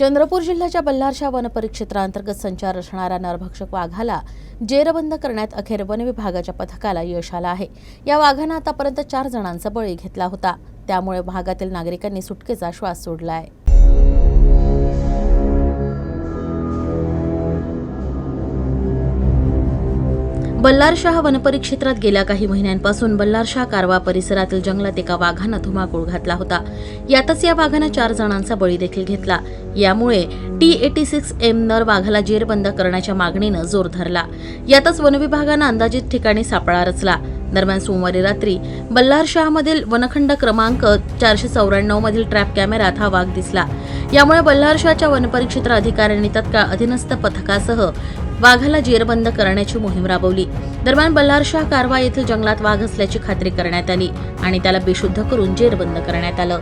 चंद्रपूर जिल्ह्याच्या बल्लारशा वन परिक्षेत्रांतर्गत संचार असणाऱ्या नरभक्षक वाघाला जेरबंद करण्यात अखेर वन विभागाच्या पथकाला यश आलं आहे. या वाघानं आतापर्यंत चार जणांचा बळी घेतला होता. त्यामुळे भागातील नागरिकांनी सुटकेचा श्वास सोडला आहे बल्लारशाह वनपरिक्षेत्रात गेल्या काही महिन्यांपासून बल्लारशाह कारवा परिसरातील जंगलात एका वाघानं धुमाकूळ घातला होता. यातच या वाघानं चार जणांचा बळी देखील घेतला. यामुळे टी एटी सिक्स एम नर वाघाला जेरबंद करण्याच्या मागणीनं जोर धरला. यातच वनविभागानं अंदाजित ठिकाणी सापळा रचला. दरम्यान सोमवारी रात्री बल्लारशाहमधील वनखंड क्रमांक चारशे चौऱ्याण्णव मधील ट्रॅप कॅमेऱ्यात हा वाघ दिसला. यामुळे बल्लारशाहच्या वनपरिक्षेत्र अधिकाऱ्यांनी तत्काळ अधीनस्थ पथकासह वाघाला जेरबंद करण्याची मोहीम राबवली. दरम्यान बल्लारशाह कारवा येथील जंगलात वाघ असल्याची खात्री करण्यात आली आणि त्याला बेशुद्ध करून जेरबंद करण्यात आलं.